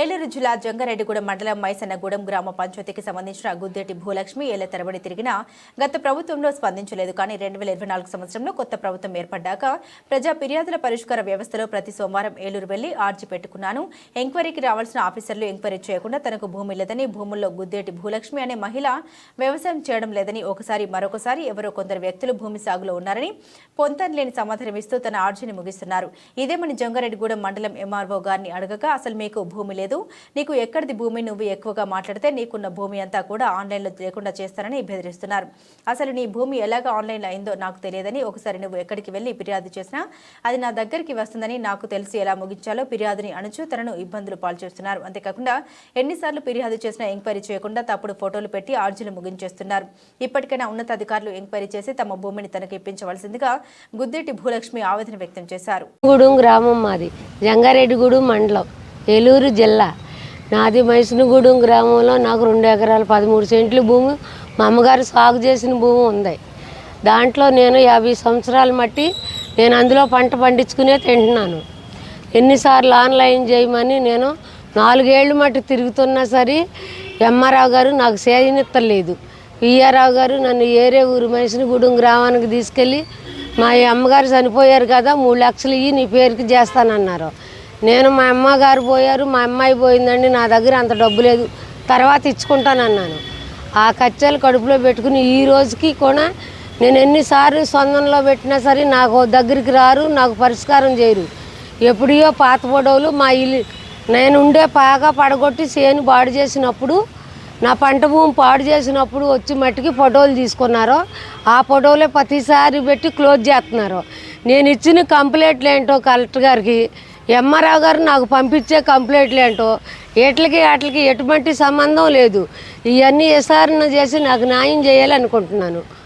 ఏలూరు జిల్లా జంగారెడ్డిగూడెం మండలం మైసన్నగూడెం గ్రామ పంచాయతీకి సంబంధించిన గుద్దేటి భూలక్ష్మి ఏళ్ళ తరబడి తిరిగినా గత ప్రభుత్వంలో స్పందించలేదు. కానీ రెండు వేల ఇరవై నాలుగు సంవత్సరంలో కొత్త ప్రభుత్వం ఏర్పడ్డాక ప్రజా ఫిర్యాదుల పరిష్కార వ్యవస్థలో ప్రతి సోమవారం ఏలూరు వెళ్ళి ఆర్జీ పెట్టుకున్నాను. ఎంక్వైరీకి రావాల్సిన ఆఫీసర్లు ఎంక్వైరీ చేయకుండా తనకు భూమి లేదని భూముల్లో గుద్దేటి భూలక్ష్మి అనే మహిళ వ్యవసాయం చేయడం లేదని ఒకసారి మరొకసారి ఎవరో కొందరు వ్యక్తులు భూమి సాగులో ఉన్నారని పొంతన లేని సమాధానం ఇస్తూ తన ఆర్జీని ముగిస్తున్నారు. ఇదేమని జంగారెడ్డిగూడెం మండలం ఎంఆర్ఓ గారిని అడగగా అసలు మీకు భూమి లేదు నీకు ఎక్కడిది భూమి? నువ్వు ఎక్కువగా మాట్లాడితే నీకున్న భూమి అంతా కూడా ఆన్లైన్లో లేకుండా చేస్తానని బెదిరిస్తున్నారు అసలు నీ భూమి ఎలాగ ఆన్లైన్లో అయిందో నాకు తెలియదని ఒకసారి నువ్వు ఎక్కడికి వెళ్ళి ఫిర్యాదు చేసినా అది నా దగ్గరికి వస్తుందని నాకు తెలిసి ఎలా ముగించాలో ఫిర్యాదుని అణుచు తనను ఇబ్బందులు పాల్చేస్తున్నారు. అంతేకాకుండా ఎన్నిసార్లు ఫిర్యాదు చేసినా ఎంక్వైరీ చేయకుండా తప్పుడు ఫోటోలు పెట్టి ఆర్జీలు ముగించేస్తున్నారు. ఇప్పటికైనా ఉన్నతాధికారులు ఎంక్వైరీ చేసి తమ భూమిని తనకు ఇప్పించవలసిందిగా గుద్దేటి భూలక్ష్మి ఆవేదన వ్యక్తం చేశారు. గూడెం గ్రామం మాది. జంగారెడ్డిగూడెం మండలం. ఏలూరు జిల్లా. నాది మైసనగూడెం గ్రామంలో నాకు రెండు ఎకరాల పదమూడు సెంట్లు భూమి మా అమ్మగారు సాగు చేసిన భూమి ఉంది. దాంట్లో నేను యాభై సంవత్సరాలు మట్టి నేను అందులో పంట పండించుకునే తింటున్నాను. ఎన్నిసార్లు ఆన్లైన్ చేయమని నేను నాలుగేళ్ళు మట్టి తిరుగుతున్నా సరే ఎంఆర్ఆవు గారు నాకు చేయనిత్తలేదు పిఆర్ఆవు గారు నన్ను ఏరే ఊరు మైసనగూడెం గ్రామానికి తీసుకెళ్ళి మా అమ్మగారు చనిపోయారు కదా మూడు లక్షలు ఇవి నీ పేరుకి చేస్తానన్నారు. నేను మా అమ్మగారు పోయారు మా అమ్మాయి పోయిందండి నా దగ్గర అంత డబ్బు లేదు. తర్వాత ఇచ్చుకుంటానన్నాను. ఆ కచ్చాలు కడుపులో పెట్టుకుని ఈ రోజుకి కూడా నేను ఎన్నిసార్లు సొంతంలో పెట్టినా సరే నాకు దగ్గరికి రారు నాకు పరిష్కారం చేయరు. ఎప్పుడో పాత ఫోటోలు మా ఇల్లు నేను ఉండే పాగా పడగొట్టి చేను పాడు చేసినప్పుడు నా పంట భూమి పాడు చేసినప్పుడు వచ్చి మట్టికి ఫోటోలు తీసుకున్నారు ఆ ఫోటోలే ప్రతిసారి పెట్టి క్లోజ్ చేస్తున్నారు. నేను ఇచ్చిన కంప్లైంట్లు ఏంటో కలెక్టర్ గారికి ఎంఆర్ఆవు గారు నాకు పంపించే కంప్లైంట్లు ఏంటో ఎట్లకి వాటికి ఎటువంటి సంబంధం లేదు. ఇవన్నీ విచారణ చేసి నాకు న్యాయం చేయాలనుకుంటున్నాను.